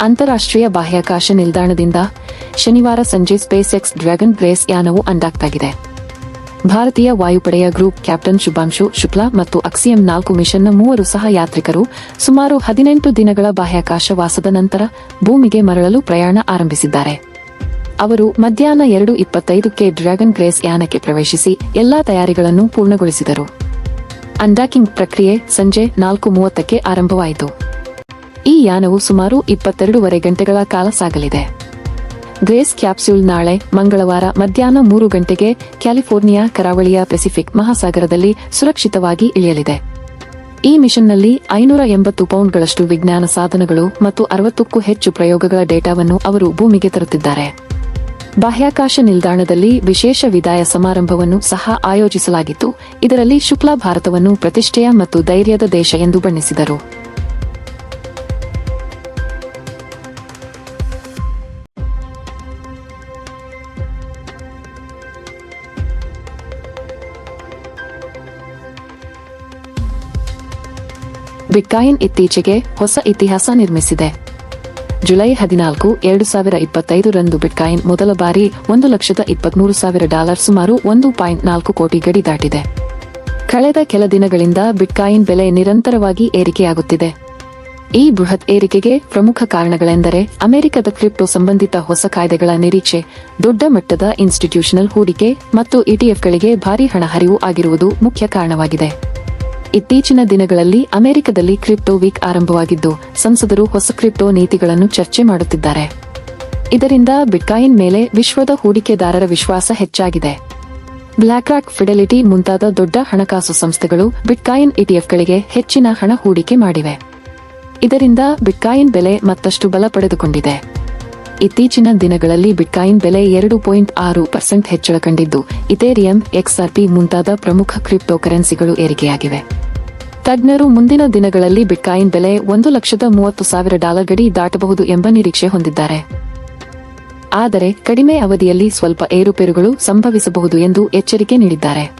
ಅಂತಾರಾಷ್ಟ್ರೀಯ ಬಾಹ್ಯಾಕಾಶ ನಿಲ್ದಾಣದಿಂದ ಶನಿವಾರ ಸಂಜೆ ಸ್ಪೇಸ್ ಎಕ್ಸ್ ಡ್ರ್ಯಾಗನ್ ಗ್ರೇಸ್ ಯಾನವು ಅಂಡಾಕ್ತಾಗಿದೆ ಭಾರತೀಯ ವಾಯುಪಡೆಯ ಗ್ರೂಪ್ ಕ್ಯಾಪ್ಟನ್ ಶುಭಾಂಶು ಶುಕ್ಲಾ ಮತ್ತು ಅಕ್ಸಿಎಂ ನಾಲ್ಕು ಮಿಷನ್ನ ಮೂವರು ಸಹ ಯಾತ್ರಿಕರು ಸುಮಾರು ಹದಿನೆಂಟು ದಿನಗಳ ಬಾಹ್ಯಾಕಾಶ ವಾಸದ ನಂತರ ಭೂಮಿಗೆ ಮರಳಲು ಪ್ರಯಾಣ ಆರಂಭಿಸಿದ್ದಾರೆ. ಅವರು ಮಧ್ಯಾಹ್ನ ಎರಡು ಇಪ್ಪತ್ತೈದಕ್ಕೆ ಡ್ರ್ಯಾಗನ್ ಗ್ರೇಸ್ ಯಾನಕ್ಕೆ ಪ್ರವೇಶಿಸಿ ಎಲ್ಲಾ ತಯಾರಿಗಳನ್ನು ಪೂರ್ಣಗೊಳಿಸಿದರು. ಅಂಡಾಕಿಂಗ್ ಪ್ರಕ್ರಿಯೆ ಸಂಜೆ ನಾಲ್ಕು ಮೂವತ್ತಕ್ಕೆ ಆರಂಭವಾಯಿತು. ಈ ಯಾನವು ಸುಮಾರು ಇಪ್ಪತ್ತೆರಡೂವರೆ ಗಂಟೆಗಳ ಕಾಲ ಸಾಗಲಿದೆ. ಗ್ರೇಸ್ ಕ್ಯಾಪ್ಸ್ಯೂಲ್ ನಾಳೆ ಮಂಗಳವಾರ ಮಧ್ಯಾಹ್ನ ಮೂರು ಗಂಟೆಗೆ ಕ್ಯಾಲಿಫೋರ್ನಿಯಾ ಕರಾವಳಿಯ ಪೆಸಿಫಿಕ್ ಮಹಾಸಾಗರದಲ್ಲಿ ಸುರಕ್ಷಿತವಾಗಿ ಇಳಿಯಲಿದೆ. ಈ ಮಿಷನ್ನಲ್ಲಿ ಐನೂರ ಎಂಬತ್ತು ಪೌಂಡ್ಗಳಷ್ಟು ವಿಜ್ಞಾನ ಸಾಧನಗಳು ಮತ್ತು ಅರವತ್ತಕ್ಕೂ ಹೆಚ್ಚು ಪ್ರಯೋಗಗಳ ಡೇಟಾವನ್ನು ಅವರು ಭೂಮಿಗೆ ತರುತ್ತಿದ್ದಾರೆ. ಬಾಹ್ಯಾಕಾಶ ನಿಲ್ದಾಣದಲ್ಲಿ ವಿಶೇಷ ವಿದಾಯ ಸಮಾರಂಭವನ್ನು ಸಹ ಆಯೋಜಿಸಲಾಗಿತ್ತು. ಇದರಲ್ಲಿ ಶುಕ್ಲಾ ಭಾರತವನ್ನು ಪ್ರತಿಷ್ಠೆಯ ಮತ್ತು ಧೈರ್ಯದ ದೇಶ ಎಂದು ಬಣ್ಣಿಸಿದರು. ಬಿಟ್ಕಾಯಿನ್ ಇತ್ತೀಚೆಗೆ ಹೊಸ ಇತಿಹಾಸ ನಿರ್ಮಿಸಿದೆ. ಜುಲೈ ಹದಿನಾಲ್ಕು, ಎರಡು ಸಾವಿರ ಇಪ್ಪತ್ತೈದರಂದು ಬಿಟ್ಕಾಯಿನ್ ಮೊದಲ ಬಾರಿ ಒಂದು ಲಕ್ಷದ ಇಪ್ಪತ್ಮೂರು ಸಾವಿರ ಡಾಲರ್ ಸುಮಾರು ಒಂದು ಪಾಯಿಂಟ್ ನಾಲ್ಕು ಕೋಟಿ ಗಡಿ ದಾಟಿದೆ. ಕಳೆದ ಕೆಲ ದಿನಗಳಿಂದ ಬಿಟ್ಕಾಯಿನ್ ಬೆಲೆ ನಿರಂತರವಾಗಿ ಏರಿಕೆಯಾಗುತ್ತಿದೆ. ಈ ಬೃಹತ್ ಏರಿಕೆಗೆ ಪ್ರಮುಖ ಕಾರಣಗಳೆಂದರೆ ಅಮೆರಿಕದ ಕ್ರಿಪ್ಟೋ ಸಂಬಂಧಿತ ಹೊಸ ಕಾಯ್ದೆಗಳ ನಿರೀಕ್ಷೆ, ದೊಡ್ಡ ಮಟ್ಟದ ಇನ್ಸ್ಟಿಟ್ಯೂಷನಲ್ ಹೂಡಿಕೆ ಮತ್ತು ಇಟಿಎಫ್ಗಳಿಗೆ ಭಾರಿ ಹಣ ಹರಿವು ಆಗಿರುವುದು ಮುಖ್ಯ ಕಾರಣವಾಗಿದೆ. ಇತ್ತೀಚಿನ ದಿನಗಳಲ್ಲಿ ಅಮೆರಿಕದಲ್ಲಿ ಕ್ರಿಪ್ಟೋ ವೀಕ್ ಆರಂಭವಾಗಿದ್ದು, ಸಂಸದರು ಹೊಸ ಕ್ರಿಪ್ಟೋ ನೀತಿಗಳನ್ನು ಚರ್ಚೆ ಮಾಡುತ್ತಿದ್ದಾರೆ. ಇದರಿಂದ ಬಿಟ್ಕಾಯಿನ್ ಮೇಲೆ ವಿಶ್ವದ ಹೂಡಿಕೆದಾರರ ವಿಶ್ವಾಸ ಹೆಚ್ಚಾಗಿದೆ. ಬ್ಲಾಕ್ ರಾಕ್ ಫಿಡೆಲಿಟಿ ಮುಂತಾದ ದೊಡ್ಡ ಹಣಕಾಸು ಸಂಸ್ಥೆಗಳು ಬಿಟ್ಕಾಯಿನ್ ಇಟಿಎಫ್ಗಳಿಗೆ ಹೆಚ್ಚಿನ ಹಣ ಹೂಡಿಕೆ ಮಾಡಿವೆ. ಇದರಿಂದ ಬಿಟ್ಕಾಯಿನ್ ಬೆಲೆ ಮತ್ತಷ್ಟು ಬಲ ಪಡೆದುಕೊಂಡಿದೆ. ಇತ್ತೀಚಿನ ದಿನಗಳಲ್ಲಿ ಬಿಟ್ಕಾಯಿನ್ ಬೆಲೆ ಎರಡು ಪಾಯಿಂಟ್ ಆರು ಪರ್ಸೆಂಟ್ ಹೆಚ್ಚಳ ಕಂಡಿದ್ದು, ಇಥೇರಿಯಂ, ಎಕ್ಸ್ಆರ್ಪಿ ಮುಂತಾದ ಪ್ರಮುಖ ಕ್ರಿಪ್ಟೋ ಕರೆನ್ಸಿಗಳು ಏರಿಕೆಯಾಗಿವೆ. ತಜ್ಞರು ಮುಂದಿನ ದಿನಗಳಲ್ಲಿ ಬಿಟ್ಕಾಯಿನ್ ಬೆಲೆ ಒಂದು ಲಕ್ಷದ ಮೂವತ್ತು ಸಾವಿರ ಡಾಲರ್ ಗಡಿ ದಾಟಬಹುದು ಎಂಬ ನಿರೀಕ್ಷೆ ಹೊಂದಿದ್ದಾರೆ. ಆದರೆ, ಕಡಿಮೆ ಅವಧಿಯಲ್ಲಿ ಸ್ವಲ್ಪ ಏರುಪೇರುಗಳು ಸಂಭವಿಸಬಹುದು ಎಂದು ಎಚ್ಚರಿಕೆ ನೀಡಿದ್ದಾರೆ.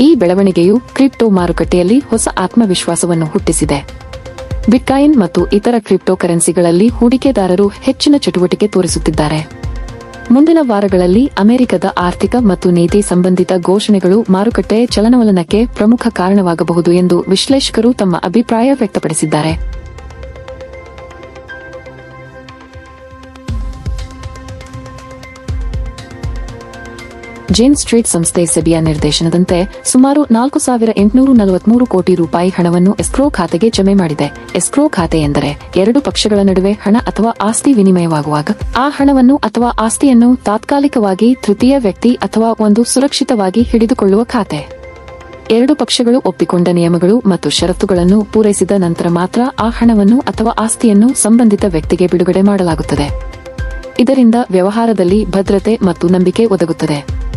ಈ ಬೆಳವಣಿಗೆಯು ಕ್ರಿಪ್ಟೋ ಮಾರುಕಟ್ಟೆಯಲ್ಲಿ ಹೊಸ ಆತ್ಮವಿಶ್ವಾಸವನ್ನು ಹುಟ್ಟಿಸಿದೆ. ಬಿಟ್ಕಾಯಿನ್ ಮತ್ತು ಇತರ ಕ್ರಿಪ್ಟೋ ಕರೆನ್ಸಿಗಳಲ್ಲಿ ಹೂಡಿಕೆದಾರರು ಹೆಚ್ಚಿನ ಚಟುವಟಿಕೆ ತೋರಿಸುತ್ತಿದ್ದಾರೆ. ಮುಂದಿನ ವಾರಗಳಲ್ಲಿ ಅಮೆರಿಕದ ಆರ್ಥಿಕ ಮತ್ತು ನೀತಿ ಸಂಬಂಧಿತ ಘೋಷಣೆಗಳು ಮಾರುಕಟ್ಟೆ ಚಲನವಲನಕ್ಕೆ ಪ್ರಮುಖ ಕಾರಣವಾಗಬಹುದು ಎಂದು ವಿಶ್ಲೇಷಕರು ತಮ್ಮ ಅಭಿಪ್ರಾಯ ವ್ಯಕ್ತಪಡಿಸಿದ್ದಾರೆ. ಜೇನ್ ಸ್ಟ್ರೀಟ್ ಸಂಸ್ಥೆ ಸೆಬಿಯ ನಿರ್ದೇಶನದಂತೆ ಸುಮಾರು ನಾಲ್ಕು ಸಾವಿರ ಎಂಟುನೂರ ನಲವತ್ಮೂರು ಕೋಟಿ ರೂಪಾಯಿ ಹಣವನ್ನು ಎಸ್ಕ್ರೋ ಖಾತೆಗೆ ಜಮೆ ಮಾಡಿದೆ. ಎಸ್ಕ್ರೋ ಖಾತೆ ಎಂದರೆ ಎರಡು ಪಕ್ಷಗಳ ನಡುವೆ ಹಣ ಅಥವಾ ಆಸ್ತಿ ವಿನಿಮಯವಾಗುವಾಗ ಆ ಹಣವನ್ನು ಅಥವಾ ಆಸ್ತಿಯನ್ನು ತಾತ್ಕಾಲಿಕವಾಗಿ ತೃತೀಯ ವ್ಯಕ್ತಿ ಅಥವಾ ಒಂದು ಸುರಕ್ಷಿತವಾಗಿ ಹಿಡಿದುಕೊಳ್ಳುವ ಖಾತೆ. ಎರಡು ಪಕ್ಷಗಳು ಒಪ್ಪಿಕೊಂಡ ನಿಯಮಗಳು ಮತ್ತು ಷರತ್ತುಗಳನ್ನು ಪೂರೈಸಿದ ನಂತರ ಮಾತ್ರ ಆ ಹಣವನ್ನು ಅಥವಾ ಆಸ್ತಿಯನ್ನು ಸಂಬಂಧಿತ ವ್ಯಕ್ತಿಗೆ ಬಿಡುಗಡೆ ಮಾಡಲಾಗುತ್ತದೆ. ಇದರಿಂದ ವ್ಯವಹಾರದಲ್ಲಿ ಭದ್ರತೆ ಮತ್ತು ನಂಬಿಕೆ ಒದಗುತ್ತದೆ.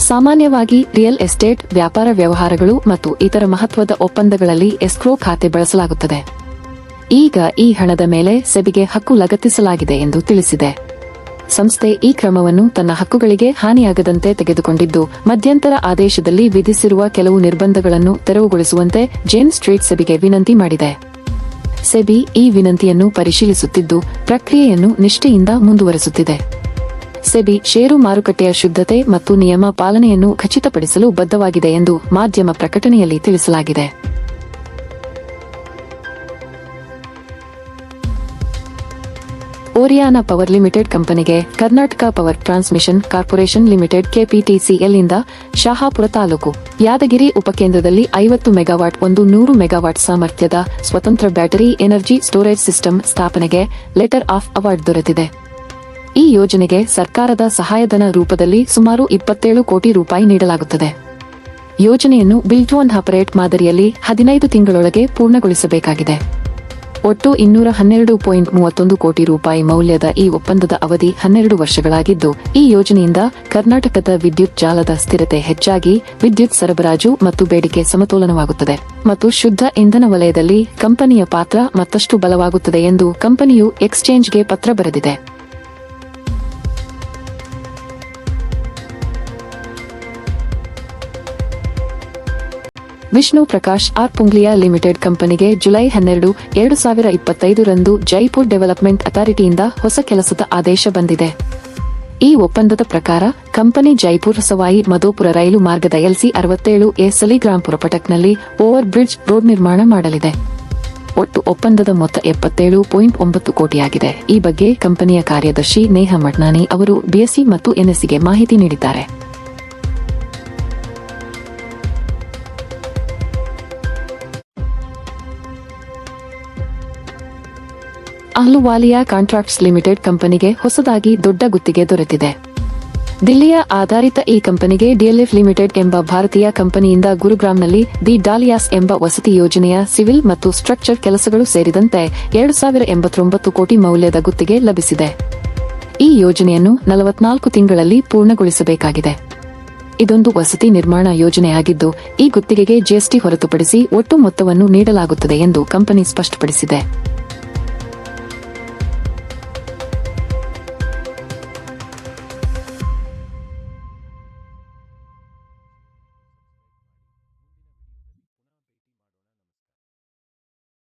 ಸಾಮಾನ್ಯವಾಗಿ ರಿಯಲ್ ಎಸ್ಟೇಟ್, ವ್ಯಾಪಾರ ವ್ಯವಹಾರಗಳು ಮತ್ತು ಇತರ ಮಹತ್ವದ ಒಪ್ಪಂದಗಳಲ್ಲಿ ಎಸ್ಕ್ರೋ ಖಾತೆ ಬಳಸಲಾಗುತ್ತದೆ. ಈಗ ಈ ಹಣದ ಮೇಲೆ ಸೆಬಿಗೆ ಹಕ್ಕು ಲಗತ್ತಿಸಲಾಗಿದೆ ಎಂದು ತಿಳಿಸಿದೆ. ಸಂಸ್ಥೆ ಈ ಕ್ರಮವನ್ನು ತನ್ನ ಹಕ್ಕುಗಳಿಗೆ ಹಾನಿಯಾಗದಂತೆ ತೆಗೆದುಕೊಂಡಿದ್ದು, ಮಧ್ಯಂತರ ಆದೇಶದಲ್ಲಿ ವಿಧಿಸಿರುವ ಕೆಲವು ನಿರ್ಬಂಧಗಳನ್ನು ತೆರವುಗೊಳಿಸುವಂತೆ ಜೇನ್ ಸ್ಟ್ರೀಟ್ ಸೆಬಿಗೆ ವಿನಂತಿ ಮಾಡಿದೆ. ಸೆಬಿ ಈ ವಿನಂತಿಯನ್ನು ಪರಿಶೀಲಿಸುತ್ತಿದ್ದು, ಪ್ರಕ್ರಿಯೆಯನ್ನು ನಿಷ್ಠೆಯಿಂದ ಮುಂದುವರೆಸುತ್ತಿದೆ. ಸೆಬಿ ಷೇರು ಮಾರುಕಟ್ಟೆಯ ಶುದ್ಧತೆ ಮತ್ತು ನಿಯಮ ಪಾಲನೆಯನ್ನು ಖಚಿತಪಡಿಸಲು ಬದ್ಧವಾಗಿದೆ ಎಂದು ಮಾಧ್ಯಮ ಪ್ರಕಟಣೆಯಲ್ಲಿ ತಿಳಿಸಲಾಗಿದೆ. ಓರಿಯಾನ ಪವರ್ ಲಿಮಿಟೆಡ್ ಕಂಪನಿಗೆ Karnataka power transmission corporation limited KPTCL ಇಂದ ಶಹಾಪುರ ತಾಲೂಕು ಯಾದಗಿರಿ ಉಪಕೇಂದ್ರದಲ್ಲಿ ಐವತ್ತು ಮೆಗಾವಾಟ್ ಒಂದು ನೂರು ಮೆಗಾವಾಟ್ ಸಾಮರ್ಥ್ಯದ ಸ್ವತಂತ್ರ ಬ್ಯಾಟರಿ ಎನರ್ಜಿ ಸ್ಟೋರೇಜ್ ಸಿಸ್ಟಮ್ ಸ್ಥಾಪನೆಗೆ ಲೆಟರ್ ಆಫ್ ಅವಾರ್ಡ್ ದೊರೆತಿದೆ. ಈ ಯೋಜನೆಗೆ ಸರ್ಕಾರದ ಸಹಾಯಧನ ರೂಪದಲ್ಲಿ ಸುಮಾರು ಇಪ್ಪತ್ತೇಳು ಕೋಟಿ ರೂಪಾಯಿ ನೀಡಲಾಗುತ್ತದೆ. ಯೋಜನೆಯನ್ನು ಬಿಲ್ಟ್ ಒನ್ ಆಪರೇಟ್ ಮಾದರಿಯಲ್ಲಿ ಹದಿನೈದು ತಿಂಗಳೊಳಗೆ ಪೂರ್ಣಗೊಳಿಸಬೇಕಾಗಿದೆ. ಒಟ್ಟು ಇನ್ನೂರ ಹನ್ನೆರಡು ಪಾಯಿಂಟ್ ಮೂವತ್ತೊಂದು ಕೋಟಿ ರೂಪಾಯಿ ಮೌಲ್ಯದ ಈ ಒಪ್ಪಂದದ ಅವಧಿ ಹನ್ನೆರಡು ವರ್ಷಗಳಾಗಿದ್ದು, ಈ ಯೋಜನೆಯಿಂದ ಕರ್ನಾಟಕದ ವಿದ್ಯುತ್ ಜಾಲದ ಸ್ಥಿರತೆ ಹೆಚ್ಚಾಗಿ ವಿದ್ಯುತ್ ಸರಬರಾಜು ಮತ್ತು ಬೇಡಿಕೆ ಸಮತೋಲನವಾಗುತ್ತದೆ ಮತ್ತು ಶುದ್ಧ ಇಂಧನ ವಲಯದಲ್ಲಿ ಕಂಪನಿಯ ಪಾತ್ರ ಮತ್ತಷ್ಟು ಬಲವಾಗುತ್ತದೆ ಎಂದು ಕಂಪನಿಯು ಎಕ್ಸ್ಚೇಂಜ್ಗೆ ಪತ್ರ ಬರೆದಿದೆ. ವಿಷ್ಣು ಪ್ರಕಾಶ್ ಆರ್ ಪುಂಗ್ಲಿಯಾ ಲಿಮಿಟೆಡ್ ಕಂಪನಿಗೆ ಜುಲೈ ಹನ್ನೆರಡು, ಎರಡು ಸಾವಿರ ಇಪ್ಪತ್ತೈದರಂದು ಜೈಪುರ್ ಡೆವಲಪ್ಮೆಂಟ್ ಅಥಾರಿಟಿಯಿಂದ ಹೊಸ ಕೆಲಸದ ಆದೇಶ ಬಂದಿದೆ. ಈ ಒಪ್ಪಂದದ ಪ್ರಕಾರ, ಕಂಪನಿ ಜೈಪುರ್ ಸವಾಯಿ ಮಧೋಪುರ ರೈಲು ಮಾರ್ಗದ ಎಲ್ಸಿ ಅರವತ್ತೇಳು ಎ ಸಲಿಗ್ರಾಂಪುರ ಪಟಕ್ನಲ್ಲಿ ಓವರ್ ಬ್ರಿಡ್ಜ್ ರೋಡ್ ನಿರ್ಮಾಣ ಮಾಡಲಿದೆ. ಒಟ್ಟು ಒಪ್ಪಂದದ ಮೊತ್ತ ಎಪ್ಪತ್ತೇಳು ಪಾಯಿಂಟ್ ಒಂಬತ್ತು ಕೋಟಿಯಾಗಿದೆ. ಈ ಬಗ್ಗೆ ಕಂಪನಿಯ ಕಾರ್ಯದರ್ಶಿ ನೇಹಾ ಮಟ್ನಾನಿ ಅವರು ಬಿಎಸ್ಸಿ ಮತ್ತು ಎನ್ಎಸ್ಸಿಗೆ ಮಾಹಿತಿ ನೀಡಿದ್ದಾರೆ. ಅಹ್ಲುವಾಲಿಯಾ ಕಾಂಟ್ರಾಕ್ಟ್ಸ್ ಲಿಮಿಟೆಡ್ ಕಂಪನಿಗೆ ಹೊಸದಾಗಿ ದೊಡ್ಡ ಗುತ್ತಿಗೆ ದೊರೆತಿದೆ. ದಿಲ್ಲಿಯ ಆಧಾರಿತ ಈ ಕಂಪನಿಗೆ ಡಿಎಲ್ಎಫ್ ಲಿಮಿಟೆಡ್ ಎಂಬ ಭಾರತೀಯ ಕಂಪನಿಯಿಂದ ಗುರುಗ್ರಾಂನಲ್ಲಿ ದಿ ಡಾಲಿಯಾಸ್ ಎಂಬ ವಸತಿ ಯೋಜನೆಯ ಸಿವಿಲ್ ಮತ್ತು ಸ್ಟ್ರಕ್ಚರ್ ಕೆಲಸಗಳು ಸೇರಿದಂತೆ ಎರಡು ಸಾವಿರ ಎಂಬತ್ತೊಂಬತ್ತು ಕೋಟಿ ಮೌಲ್ಯದ ಗುತ್ತಿಗೆ ಲಭಿಸಿದೆ. ಈ ಯೋಜನೆಯನ್ನು ನಲವತ್ನಾಲ್ಕು ತಿಂಗಳಲ್ಲಿ ಪೂರ್ಣಗೊಳಿಸಬೇಕಾಗಿದೆ. ಇದೊಂದು ವಸತಿ ನಿರ್ಮಾಣ ಯೋಜನೆಯಾಗಿದ್ದು, ಈ ಗುತ್ತಿಗೆಗೆ ಜಿಎಸ್ಟಿ ಹೊರತುಪಡಿಸಿ ಒಟ್ಟು ಮೊತ್ತವನ್ನು ನೀಡಲಾಗುತ್ತದೆ ಎಂದು ಕಂಪನಿ ಸ್ಪಷ್ಟಪಡಿಸಿದೆ.